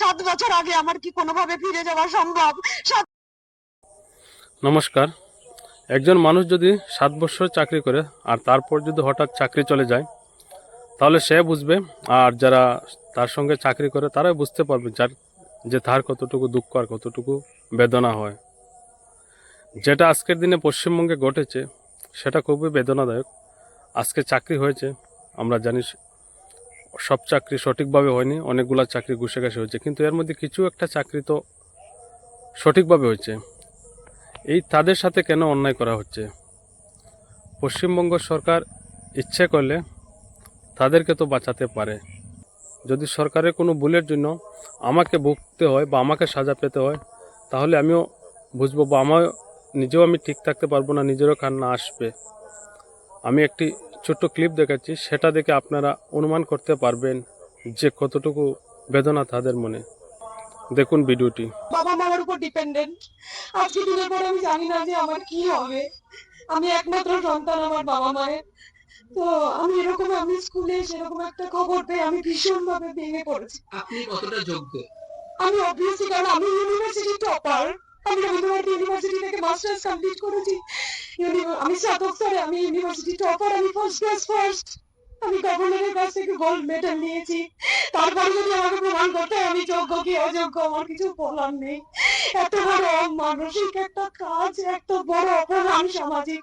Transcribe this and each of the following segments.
সাত বছর আগে আমার কি কোনোভাবে ফিরে যাওয়া সম্ভব? নমস্কার। একজন মানুষ যদি সাত বছর চাকরি করে আর তারপর যদি হঠাৎ চাকরি চলে যায়, তাহলে সে বুঝবে, আর যারা তার সঙ্গে চাকরি করে তারাই বুঝতে পারবে যার যে তার কতটুকু দুঃখ আর কতটুকু বেদনা হয়। যেটা আজকের দিনে পশ্চিমবঙ্গে ঘটেছে, সেটা খুবই বেদনাদায়ক। আজকে চাকরি হয়েছে, আমরা জানি সব চাকরি সঠিকভাবে হয়নি, অনেকগুলা চাকরি ঘুষে ঘাসে হয়েছে, কিন্তু এর মধ্যে কিছু একটা চাকরি তো সঠিকভাবে হয়েছে। এই তাদের সাথে কেন অন্যায় করা হচ্ছে? পশ্চিমবঙ্গ সরকার ইচ্ছে করলে তাদেরকে তো বাঁচাতে পারে। যদি সরকারের কোনো ভুলের জন্য আমাকে ভুগতে হয় বা আমাকে সাজা পেতে হয়, তাহলে আমিও বুঝব বা আমার নিজেও আমি ঠিক থাকতে পারব না, নিজেরও কান্না আসবে। আমি একটি ছোট্ট ক্লিপ দেখাচ্ছি। সেটা দেখে আপনারা অনুমান করতে পারবেন যে কতটুকু বেদনা তাদের মনে। দেখুন ভিডিওটি। বাবা মার উপর ডিপেন্ডেন্ট আজকে দিনের পর আমি জানি না যে আমার কি হবে। আমি একমাত্র সন্তান আমার বাবা মায়ের। তো আমি এরকম আমি স্কুলে সেরকম একটা খবর পেয়ে আমি ভীষণ ভাবে ভেঙে পড়েছি। আপনি কতটা যোগ্য? আমি অবভিয়াসলি কারণ আমি ইউনিভার্সিটি টপার আমি রবীন্দ্রভারতী ইউনিভার্সিটি থেকে মাস্টার্স কমপ্লিট করেছি, আমি স্নাতক আমি ইউনিভার্সিটি টপার আমি ফার্স্ট ক্লাস ফার্স্ট আমি গভর্নরের কাছ থেকে গোল্ড মেডেল নিয়েছি। তারপরে যদি আমাকে প্রমাণ করতে আমি যোগ্য কি অযোগ্য, আমার কিছু বলার নেই। এত বড় মানসিক একটা কাজ, এত বড় অপমান সামাজিক।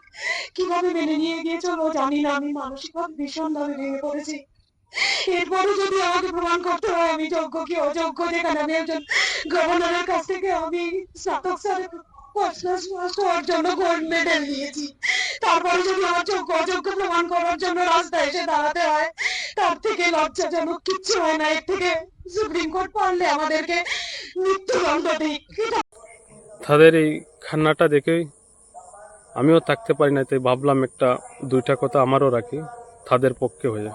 কীভাবে মেনে নিয়ে গিয়েছিল জানি না, আমি মানসিকভাবে ভীষণ ভাবে ভেঙে পড়েছি। এরপরে যদি আমাকে প্রমাণ করতে হয়, আমি যোগ্য কি অযোগ্য, যেখানে আমি একজন গভর্নরের কাছ থেকে আমি স্নাতক হওয়ার জন্য গোল্ড মেডেল নিয়েছি। তারপরে যদি আমার যোগ্য অযোগ্য প্রমাণ করার জন্য এসে দাঁড়াতে হয়, তার থেকে লজ্জাজনক কিচ্ছু হয় না। এর থেকে সুপ্রিম কোর্ট পারলে আমাদেরকে মৃত্যুদণ্ড দিক। তাদের এই খান্নাটা দেখেই আমিও থাকতে পারি না তাই ভাবলাম একটা দুইটা কথা আমারও রাখি, তাদের পক্ষে হয়ে